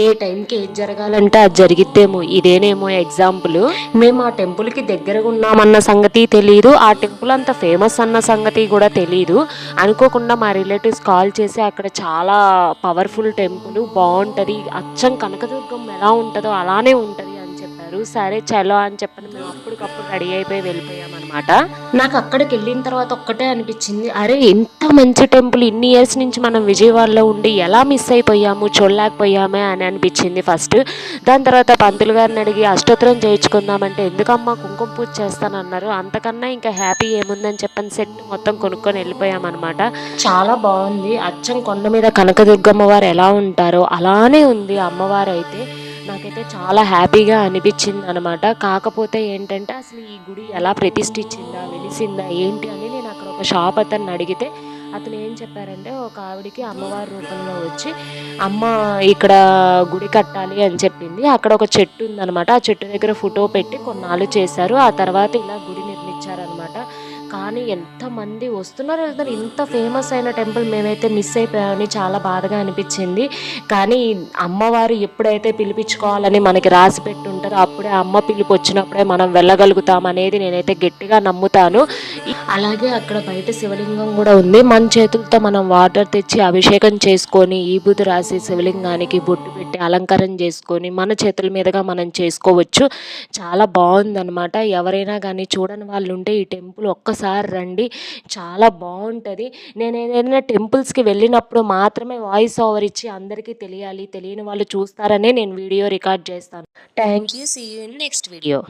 ఏ టైంకి ఏది జరగాలంటే అది జరిగిద్దేమో ఇదేనేమో ఎగ్జాంపుల్. మేము ఆ టెంపుల్కి దగ్గరగా ఉన్నామన్న సంగతి తెలియదు ఆ టెంపుల్ అంత ఫేమస్ అన్న సంగతి కూడా తెలియదు అనుకోకుండా మా రిలేటివ్స్ కాల్ చేసి అక్కడ చాలా పవర్ఫుల్ టెంపుల్ బాగుంటుంది అచ్చం కనకదుర్గం ఎలా ఉంటుందో అలానే ఉంటుంది. అని చెప్పారు సరే చలో అని చెప్పని మేము అప్పటికప్పుడు రెడీ అయిపోయి వెళ్ళిపోయామన్నమాట. నాకు అక్కడికి వెళ్ళిన తర్వాత ఒక్కటే అనిపించింది అరే ఎంత మంచి టెంపుల్ ఇన్ని ఇయర్స్ నుంచి మనం విజయవాడలో ఉండి ఎలా మిస్ అయిపోయాము చూడలేకపోయామే అని అనిపించింది ఫస్ట్. దాని తర్వాత పంతులు గారిని అడిగి అష్టోత్తరం చేయించుకుందామంటే ఎందుకమ్మా కుంకుమ పూజ చేస్తానన్నారు. అంతకన్నా ఇంకా హ్యాపీ ఏముందని చెప్పని సెట్ మొత్తం కొనుక్కొని వెళ్ళిపోయామన్నమాట. చాలా బాగుంది. అచ్చం కొండ మీద కనకదుర్గమ్మ వారు ఎలా ఉంటారో అలానే ఉంది అమ్మవారు అయితే. నాకైతే చాలా హ్యాపీగా అనిపించింది అనమాట కాకపోతే ఏంటంటే అసలు ఈ గుడి ఎలా ప్రతిష్ఠించిందా వెలిసిందా ఏంటి అని నేను అక్కడ ఒక షాప్ అతన్ని అడిగితే అతను ఏం చెప్పారంటే ఒక ఆవిడికి అమ్మవారి రూపంలో వచ్చి అమ్మ ఇక్కడ గుడి కట్టాలి అని చెప్పింది. అక్కడ ఒక చెట్టు ఉందనమాట. ఆ చెట్టు దగ్గర ఫోటో పెట్టి కొన్నాళ్ళు చేశారు. ఆ తర్వాత ఇలా గుడి నిర్మించారనమాట. కానీ ఎంతమంది వస్తున్నారు వెళ్తున్నారు ఇంత ఫేమస్ అయిన టెంపుల్ మేమైతే మిస్ అయిపోయామని చాలా బాధగా అనిపించింది. కానీ అమ్మవారు ఎప్పుడైతే పిలిపించుకోవాలని మనకి రాసి పెట్టుంటారో అప్పుడే అమ్మ పిలుపు వచ్చినప్పుడే మనం వెళ్ళగలుగుతాం అనేది నేనైతే గట్టిగా నమ్ముతాను. అలాగే అక్కడ బయట శివలింగం కూడా ఉంది. మన చేతులతో మనం వాటర్ తెచ్చి అభిషేకం చేసుకొని ఈ రాసి శివలింగానికి బొట్టు పెట్టి అలంకారం చేసుకొని మన చేతుల మీదుగా మనం చేసుకోవచ్చు. చాలా బాగుందన్నమాట. ఎవరైనా కానీ చూడని వాళ్ళు ఉంటే ఈ టెంపుల్ ఒక్కసారి రండి. చాలా బాగుంటుంది. నేను ఏదైనా టెంపుల్స్కి వెళ్ళినప్పుడు మాత్రమే వాయిస్ ఓవర్ ఇచ్చి అందరికీ తెలియాలి. తెలియని వాళ్ళు చూస్తారనే నేను వీడియో రికార్డ్ చేస్తాను. Thank you see you in next video